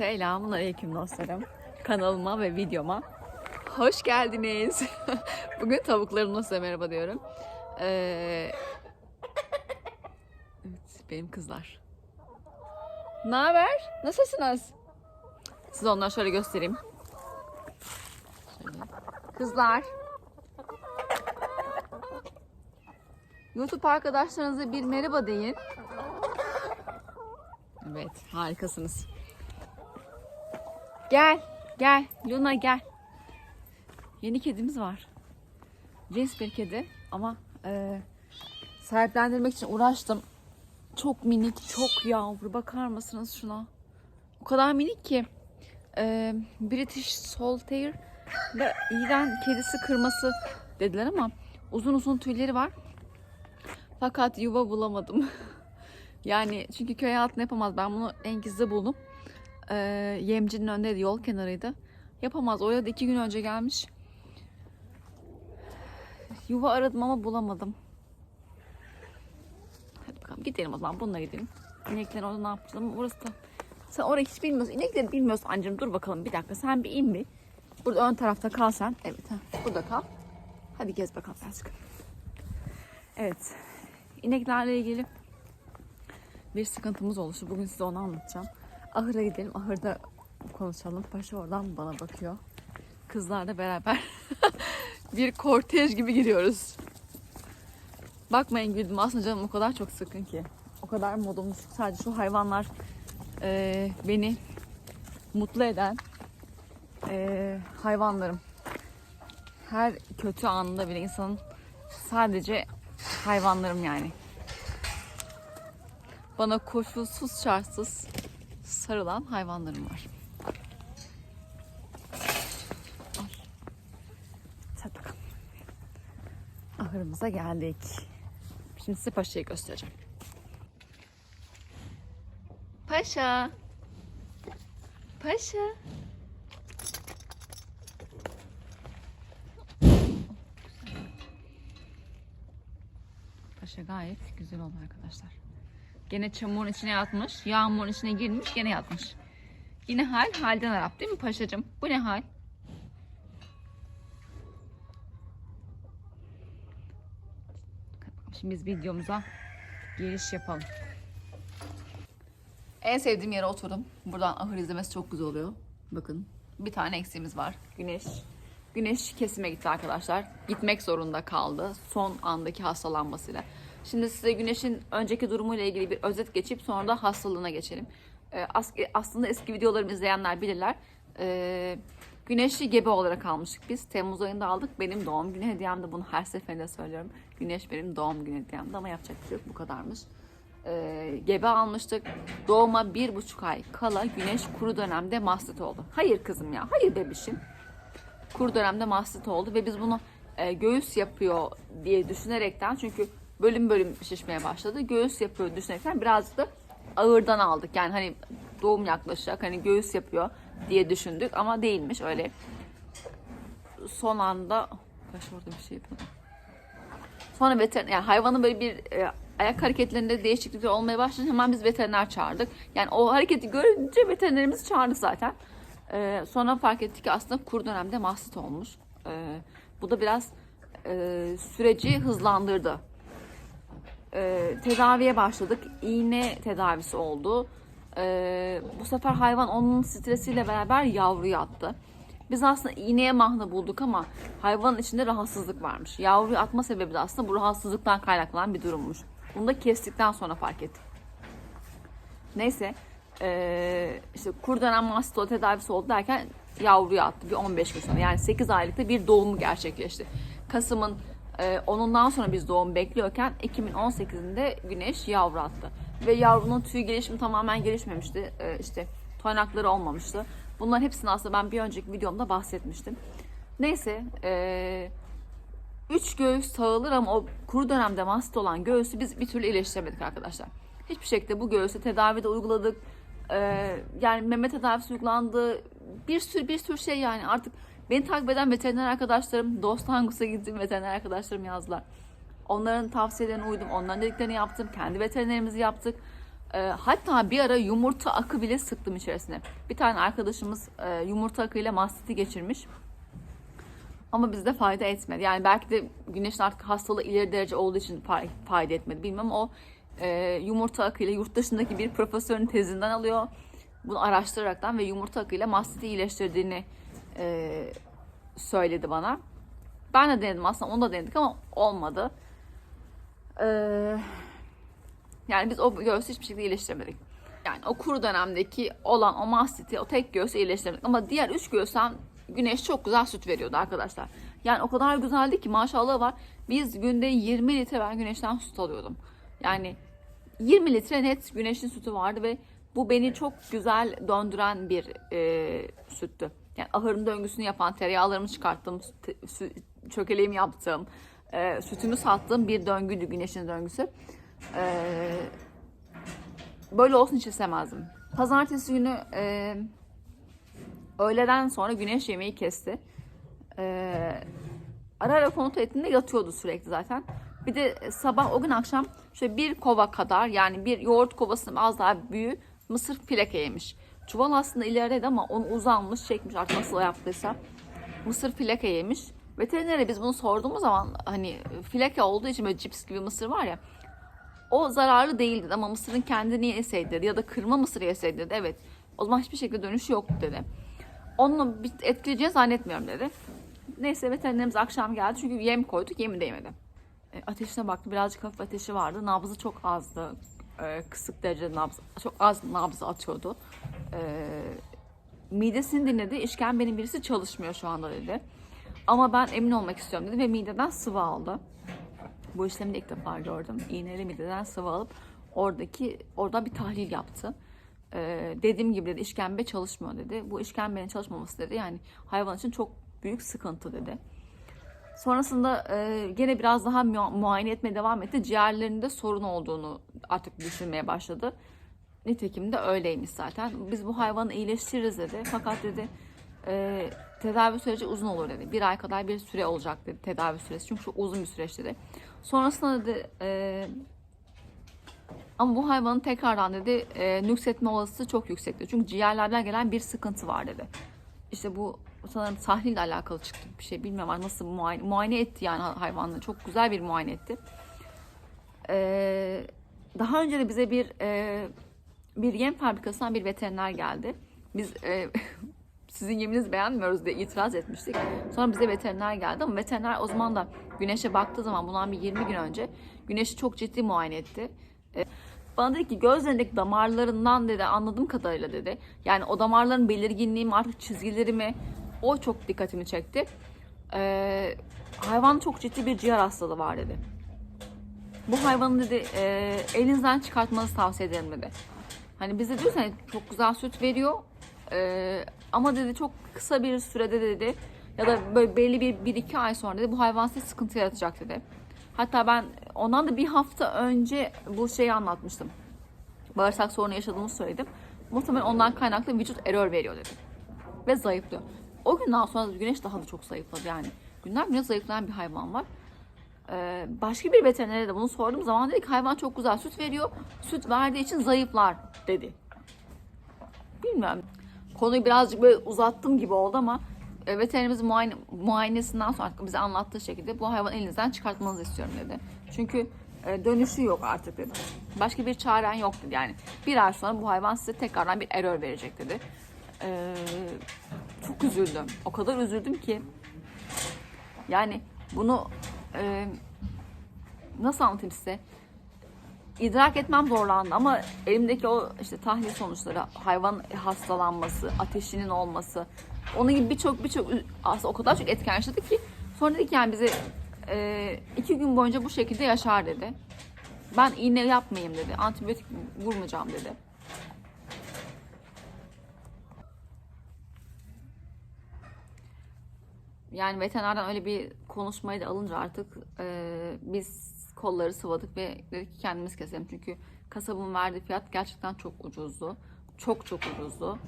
Selamun Aleyküm dostlarım. Kanalıma ve videoma hoş geldiniz. Bugün tavuklarımla size merhaba diyorum. Ee, evet, benim kızlar. Ne haber? Nasılsınız? Size onları şöyle göstereyim. Şöyle. Kızlar. YouTube arkadaşlarınıza bir merhaba deyin. Evet, harikasınız. Gel, gel. Luna gel. Yeni kedimiz var. Cins bir kedi ama e, sahiplendirmek için uğraştım. Çok minik, çok yavru. Bakar mısınız şuna? O kadar minik ki. E, British Saltair ve İran kedisi kırması dediler ama uzun uzun tüyleri var. Fakat yuva bulamadım. yani çünkü köy hayatını yapamaz. Ben bunu en gizli buldum. Ee, yemcinin önündeydi, yol kenarıydı. Yapamaz. Oraya da iki gün önce gelmiş. Yuva aradım ama bulamadım. Hadi bakalım gidelim o zaman. Bununla gidelim. İneklerin orada ne yapacağız ama burası da... Sen orayı hiç bilmiyorsun. İnekleri bilmiyorsun anneciğim. Dur bakalım bir dakika. Sen bir in bir. Burada ön tarafta kal sen. Evet ha. Burada kal. Hadi gez bakalım birazcık. Evet. İneklerle ilgili bir sıkıntımız oluştu. Bugün size onu anlatacağım. Ahıra gidelim. Ahırda konuşalım. Paşa oradan bana bakıyor. Kızlarla beraber bir kortej gibi giriyoruz. Bakmayın güldüm. Aslında canım o kadar çok sıkın ki. O kadar modum. Sadece şu hayvanlar eee, beni mutlu eden eee, hayvanlarım. Her kötü anında bile insanın sadece hayvanlarım yani. Bana koşulsuz şartsız sarılan hayvanlarım var. Al. Hadi bakalım. Ahırımıza geldik. Şimdi size paşayı göstereceğim. Paşa. Paşa. Paşa gayet güzel oldu arkadaşlar. Gene çamurun içine yatmış. Yağmurun içine girmiş gene yatmış. Yine hal halden Arap değil mi paşacığım? Bu ne hal? Şimdi biz videomuza giriş yapalım. En sevdiğim yere oturdum. Buradan ahır izlemesi çok güzel oluyor. Bakın bir tane eksiğimiz var. Güneş. Güneş kesime gitti arkadaşlar. Gitmek zorunda kaldı. Son andaki hastalanmasıyla. Şimdi size güneşin önceki durumuyla ilgili bir özet geçip sonra da hastalığına geçelim. Ee, as- aslında eski videolarımı izleyenler bilirler. Ee, güneşi gebe olarak almıştık biz. Temmuz ayında aldık. Benim doğum günü hediyemdi. Bunu her seferinde söylüyorum. Güneş benim doğum günü hediyemdi ama yapacak bir şey yok. Bu kadarmış. Ee, gebe almıştık. Doğuma bir buçuk ay kala güneş kuru dönemde mastit oldu. Hayır kızım ya. Hayır bebişim kur dönemde mastit oldu ve biz bunu e, göğüs yapıyor diye düşünerekten çünkü bölüm bölüm şişmeye başladı. Göğüs yapıyor düşünerekten birazcık da ağırdan aldık. Yani hani doğum yaklaşacak hani göğüs yapıyor diye düşündük ama değilmiş öyle. Son anda baş orada bir şey yapıyordum. Sonra veteriner yani hayvanın böyle bir e, ayak hareketlerinde değişiklikler olmaya başlayınca hemen biz veteriner çağırdık. Yani o hareketi görünce veterinerimizi çağırdık zaten. Ee, sonra fark ettik ki aslında kur dönemde mastit olmuş. Ee, bu da biraz e, süreci hızlandırdı. Ee, tedaviye başladık. İğne tedavisi oldu. Ee, bu sefer hayvan onun stresiyle beraber yavruyu attı. Biz aslında iğneye mahna bulduk ama hayvanın içinde rahatsızlık varmış. Yavruyu atma sebebi de aslında bu rahatsızlıktan kaynaklanan bir durummuş. Bunu da kestikten sonra fark ettik. Neyse ee, işte kur dönem mastol tedavisi oldu derken yavruya attı bir 15 gün sonra. Yani 8 aylıkta bir doğumu gerçekleşti. Kasım'ın e, 10'undan sonra biz doğum bekliyorken Ekim'in 18'inde güneş yavru attı. Ve yavrunun tüy gelişimi tamamen gelişmemişti. Ee, işte toynakları olmamıştı. Bunların hepsini aslında ben bir önceki videomda bahsetmiştim. Neyse e, üç göğüs sağılır ama o kuru dönemde mastit olan göğüsü biz bir türlü iyileştiremedik arkadaşlar. Hiçbir şekilde bu göğüse tedavi de uyguladık. Ee, yani meme tedavisi uygulandı. Bir sürü bir sürü şey yani artık beni takip eden veteriner arkadaşlarım, dost hangus'a gittim veteriner arkadaşlarım yazdılar. Onların tavsiyelerine uydum, onların dediklerini yaptım, kendi veterinerimizi yaptık. E, hatta bir ara yumurta akı bile sıktım içerisine. Bir tane arkadaşımız e, yumurta akıyla mastiti geçirmiş. Ama bizde fayda etmedi. Yani belki de güneşin artık hastalığı ileri derece olduğu için fa- fayda etmedi. Bilmem o e, yumurta akıyla yurt dışındaki bir profesörün tezinden alıyor. Bunu araştıraraktan ve yumurta akıyla mastiti iyileştirdiğini e, söyledi bana. Ben de denedim aslında onu da denedik ama olmadı. Ee, yani biz o göğsü hiçbir şekilde iyileştiremedik. Yani o kuru dönemdeki olan o mastiti, o tek göğsü iyileştiremedik. Ama diğer üç göğüsten güneş çok güzel süt veriyordu arkadaşlar. Yani o kadar güzeldi ki maşallah var. Biz günde 20 litre ben güneşten süt alıyordum. Yani 20 litre net güneşin sütü vardı ve bu beni çok güzel döndüren bir e, süttü. Yani ahırın döngüsünü yapan, tereyağlarımı çıkarttım, çökeleğimi yaptım, e, sütümü sattığım bir döngüydü güneşin döngüsü. E, böyle olsun hiç istemezdim. Pazartesi günü e, öğleden sonra güneş yemeği kesti. E, ara ara kontrol ettiğinde yatıyordu sürekli zaten. Bir de sabah o gün akşam şöyle bir kova kadar yani bir yoğurt kovasının az daha büyüğü mısır fileke yemiş. Çuval aslında ilerideydi ama onu uzanmış çekmiş artık nasıl yaptıysa. Mısır fileke yemiş. Veterinere biz bunu sorduğumuz zaman hani fileke olduğu için böyle cips gibi mısır var ya o zararlı değildi ama mısırın kendini yeseydi ya da kırma mısır yeseydi dedi evet o zaman hiçbir şekilde dönüşü yoktu dedi. Onu bir etkileyeceğini zannetmiyorum dedi. Neyse veterinerimiz akşam geldi çünkü yem koyduk yemi de yemedi. E, ateşine baktı birazcık hafif ateşi vardı nabzı çok azdı. E, kısık derecede nabız çok az nabzı atıyordu. E, midesini dinledi işkembenin birisi çalışmıyor şu anda dedi. Ama ben emin olmak istiyorum dedi ve mideden sıvı aldı. Bu işlemi de ilk defa gördüm. İğneyle mideden sıvı alıp oradaki orada bir tahlil yaptı. Ee, dediğim gibi dedi işkembe çalışmıyor dedi. Bu işkembenin çalışmaması dedi yani hayvan için çok büyük sıkıntı dedi. Sonrasında e, gene biraz daha mu- muayene etmeye devam etti. Ciğerlerinde sorun olduğunu artık düşünmeye başladı. Nitekim de öyleymiş zaten. Biz bu hayvanı iyileştiririz dedi. Fakat dedi e, tedavi süreci uzun olur dedi. Bir ay kadar bir süre olacak dedi tedavi süresi. Çünkü çok uzun bir süreç dedi. Sonrasında dedi e, ama bu hayvanın tekrardan dedi e, nüksetme olasılığı çok yüksekti. Çünkü ciğerlerden gelen bir sıkıntı var dedi. İşte bu sanırım tahlille alakalı çıktı bir şey ama nasıl muayene, muayene etti yani hayvanları. Çok güzel bir muayene etti. E, daha önce de bize bir e, bir yem fabrikasından bir veteriner geldi. Biz e, sizin yeminizi beğenmiyoruz diye itiraz etmiştik. Sonra bize veteriner geldi ama veteriner o zaman da güneşe baktığı zaman bundan bir 20 gün önce güneşi çok ciddi muayene etti. E, bana dedi ki gözlerindeki damarlarından dedi anladığım kadarıyla dedi. Yani o damarların belirginliği mi artık çizgileri mi o çok dikkatimi çekti. E, hayvan çok ciddi bir ciğer hastalığı var dedi. Bu hayvanı dedi e, elinizden çıkartmanızı tavsiye ederim dedi. Hani bize diyoruz hani çok güzel süt veriyor e, ama dedi çok kısa bir sürede dedi ya da böyle belli bir, bir iki ay sonra dedi bu hayvan size sıkıntı yaratacak dedi. Hatta ben ondan da bir hafta önce bu şeyi anlatmıştım. Bağırsak sorunu yaşadığımı söyledim. Muhtemelen ondan kaynaklı vücut error veriyor dedi. Ve zayıflıyor. O günden sonra güneş daha da çok zayıfladı yani. Günden güne zayıflayan bir hayvan var. Ee, başka bir veterinere de bunu sorduğum zaman dedi ki hayvan çok güzel süt veriyor. Süt verdiği için zayıflar dedi. Bilmiyorum. Konuyu birazcık böyle uzattım gibi oldu ama e, veterinerimizin muayene, muayenesinden sonra bize anlattığı şekilde bu hayvanı elinizden çıkartmanızı istiyorum dedi. Çünkü e, dönüşü yok artık dedi. Başka bir çaren yok dedi yani. Bir ay sonra bu hayvan size tekrardan bir error verecek dedi. Ee, çok üzüldüm. O kadar üzüldüm ki yani bunu e, nasıl anlatayım size? İdrak etmem zorlandı ama elimdeki o işte tahlil sonuçları, hayvan hastalanması, ateşinin olması, onun gibi birçok birçok aslında o kadar çok etken yaşadı ki sonra dedi ki yani bize e, iki gün boyunca bu şekilde yaşar dedi. Ben iğne yapmayayım dedi. Antibiyotik vurmayacağım dedi. Yani veterinerden öyle bir konuşmayı da alınca artık e, biz kolları sıvadık ve dedik ki kendimiz keselim. Çünkü kasabın verdiği fiyat gerçekten çok ucuzdu. Çok çok ucuzdu.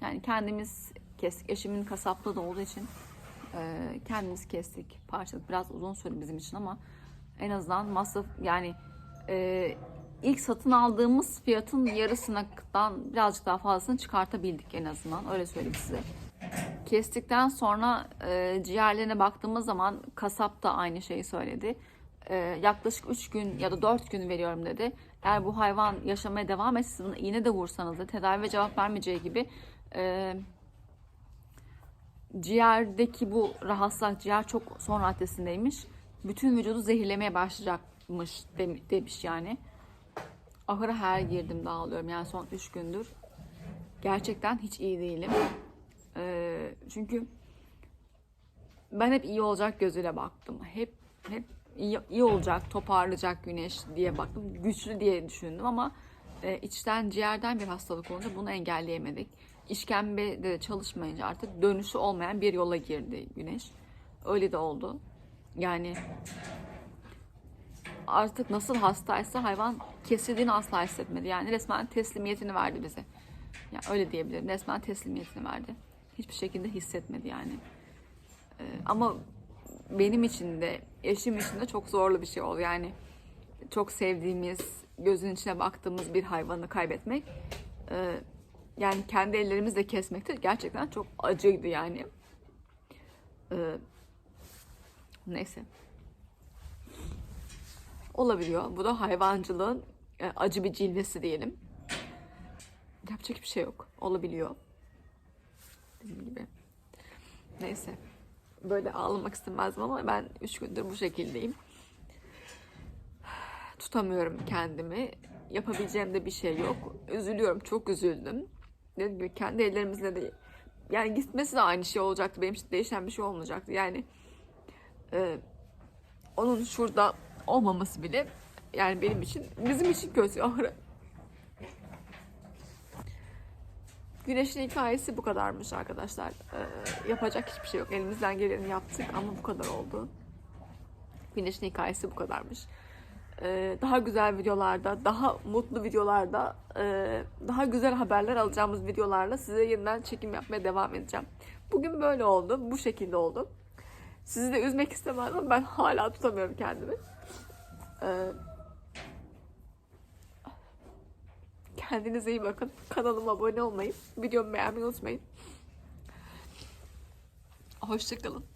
Yani kendimiz kestik. Eşimin kasaplığı da olduğu için e, kendimiz kestik. Parçaladık. Biraz uzun sürdü bizim için ama en azından masraf yani e, ilk satın aldığımız fiyatın yarısından birazcık daha fazlasını çıkartabildik en azından. Öyle söyleyeyim size. Kestikten sonra e, ciğerlerine baktığımız zaman kasap da aynı şeyi söyledi. E, yaklaşık 3 gün ya da 4 gün veriyorum dedi. Eğer bu hayvan yaşamaya devam etsin, iğne de vursanız da tedavi cevap vermeyeceği gibi e, ciğerdeki bu rahatsızlık, ciğer çok son raddesindeymiş. Bütün vücudu zehirlemeye başlayacakmış dem- demiş yani. Ahıra her girdim dağılıyorum yani son 3 gündür. Gerçekten hiç iyi değilim. Ee, çünkü ben hep iyi olacak gözüyle baktım. Hep hep iyi, iyi olacak, toparlayacak güneş diye baktım. Güçlü diye düşündüm ama e, içten ciğerden bir hastalık olunca bunu engelleyemedik. İşkembe de çalışmayınca artık dönüşü olmayan bir yola girdi güneş. Öyle de oldu. Yani artık nasıl hastaysa hayvan kesildiğini asla hissetmedi. Yani resmen teslimiyetini verdi bize. Yani öyle diyebilirim. Resmen teslimiyetini verdi. Hiçbir şekilde hissetmedi yani. Ee, ama benim için de eşim için de çok zorlu bir şey oldu. Yani çok sevdiğimiz, gözün içine baktığımız bir hayvanı kaybetmek e, yani kendi ellerimizle kesmek gerçekten çok acıydı yani. Ee, neyse. Olabiliyor. Bu da hayvancılığın e, acı bir cilvesi diyelim. Yapacak bir şey yok. Olabiliyor. Dediğim gibi. Neyse. Böyle ağlamak istemezdim ama ben üç gündür bu şekildeyim. Tutamıyorum kendimi. Yapabileceğim de bir şey yok. Üzülüyorum. Çok üzüldüm. Dediğim gibi kendi ellerimizle de yani gitmesi de aynı şey olacaktı. Benim için değişen bir şey olmayacaktı. Yani e, onun şurada olmaması bile yani benim için bizim için kötü. Güneşin hikayesi bu kadarmış arkadaşlar. Ee, yapacak hiçbir şey yok. Elimizden geleni yaptık ama bu kadar oldu. Güneşin hikayesi bu kadarmış. Ee, daha güzel videolarda, daha mutlu videolarda, e, daha güzel haberler alacağımız videolarla size yeniden çekim yapmaya devam edeceğim. Bugün böyle oldu. Bu şekilde oldu. Sizi de üzmek istemem ama ben hala tutamıyorum kendimi. Ee, kendinize iyi bakın. Kanalıma abone olmayı, videomu beğenmeyi unutmayın. Hoşçakalın.